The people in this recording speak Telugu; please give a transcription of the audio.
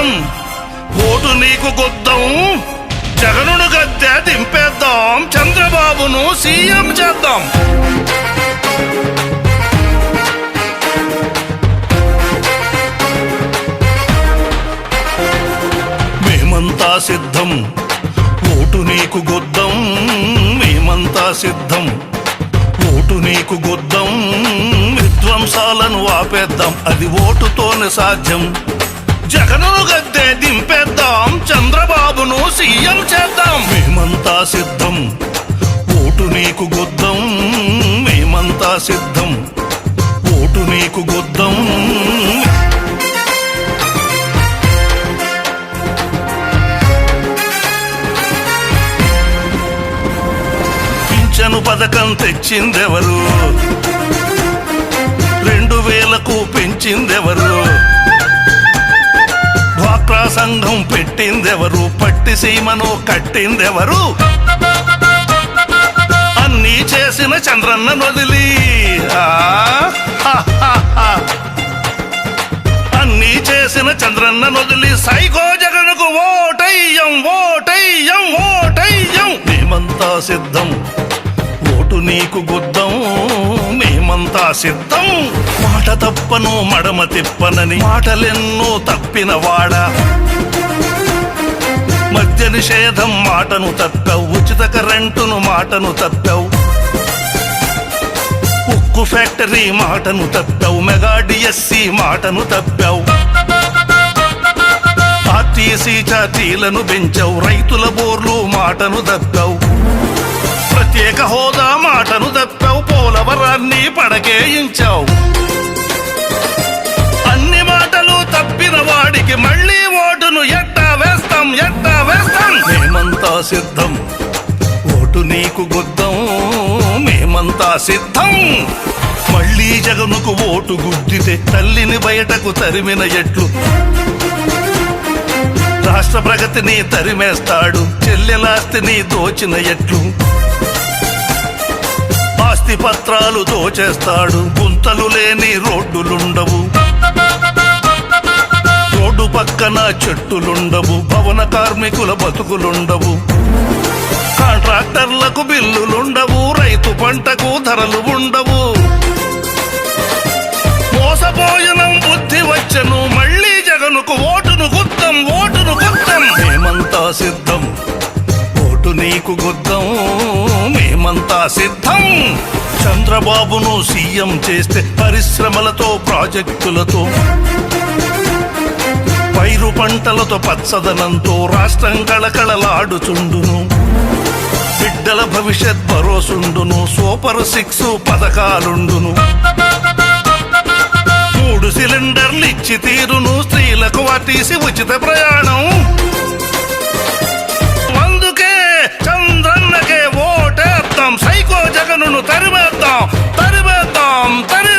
సిద్ధం ఓటు నీకు గొద్దం. జగనును గద్దె దింపేద్దాం. చంద్రబాబును సీఎం చేద్దాం. మేమంతా సిద్ధం. ఓటు నీకు గొద్దం. మేమంతా సిద్ధం. ఓటు నీకు గొద్దం. విధ్వంసాలను ఆపేద్దాం. అది ఓటుతోనే సాధ్యం. జగనును గద్దె దింపేద్దాం. చంద్రబాబును సీఎం చేద్దాం. మేమంతా సిద్ధం. ఓటు నీకు గుద్దం. మేమంతా సిద్ధం. ఓటు నీకు గుద్దం. పింఛను పథకం తెచ్చిందెవరు? రెండు వేలకు పెంచిందెవరు? సంఘం పెట్టిందెవరు? పట్టి సీమను కట్టిందెవరు? అన్నీ చేసిన చంద్రన్న నొదిలి. ఆ, అన్నీ చేసిన చంద్రన్న నొదిలి. సైకో జగన్కు ఓటయ్యం ఓటయ్యం ఓటయ్యం. మేమంతా సిద్ధం. ఓటు నీకు గుద్దం. మేమంతా సిద్ధం. మాట తప్పను మడమ తిప్పనని మాటలెన్నో తప్పిన వాడా. మద్య నిషేధం మాటను తప్పావు ఉచిత కరెంటును మాటను తప్పావు. ఉక్కు ఫ్యాక్టరీ మాటను తప్పావు మెగా డిఎస్సి మాటను తప్పావు. ఆర్టీసీ ఛార్జీలను పెంచావు రైతుల బోర్లు మాటను తప్పావు. ప్రత్యేక హోదా మాటను తప్పావు పోలవరాన్ని పడకేయించావు. అన్ని మాటలు తప్పిన వాడికి మళ్ళీ ఓటును ఎట్టా వేస్తాం ఎట్టా వేస్తాం. మేమంతా సిద్ధం. ఓటు నీకు గుద్దం. మేమంతా సిద్ధం. మళ్ళీ జగనుకు ఓటు గుద్దితే తల్లిని బయటకు తరిమిన ఎట్లు. రాష్ట్ర ప్రగతిని తరిమేస్తాడు. చెల్లెలాస్తిని దోచిన ఎట్లు. ఆస్తి పత్రాలు దోచేస్తాడు. గుంతలు లేని రోడ్డులుండవు. పక్కన చెట్టులుండవు భవన కార్మికుల బతుకులుండవు. కాంట్రాక్టర్లకు బిల్లులుండవు రైతు పంటకు ధరలు ఉండవు. మోసపోయనం బుద్ధి వచ్చను మళ్ళీ జగనుకు ఓటును గుద్దం ఓటును గుద్దం. మేమంతా సిద్ధం ఓటు నీకు గుద్దం మేమంతా సిద్ధం. చంద్రబాబును సీఎం చేస్తే పరిశ్రమలతో ప్రాజెక్టులతో. పైరు పంటలతో పచ్చదనంతో రాష్ట్రం కళకళలాడుచుండును. బిడ్డల భవిష్యత్ భరోసుండును సూపర్ సిక్స్ పథకాలుండును. మూడు సిలిండర్లు ఇచ్చి తీరును స్త్రీలకు వాటీసి ఉచిత ప్రయాణం. అందుకే చంద్రన్నకే ఓటేద్దాం సైకో జగనును తరిమేద్దాం తరిమేద్దాం తరి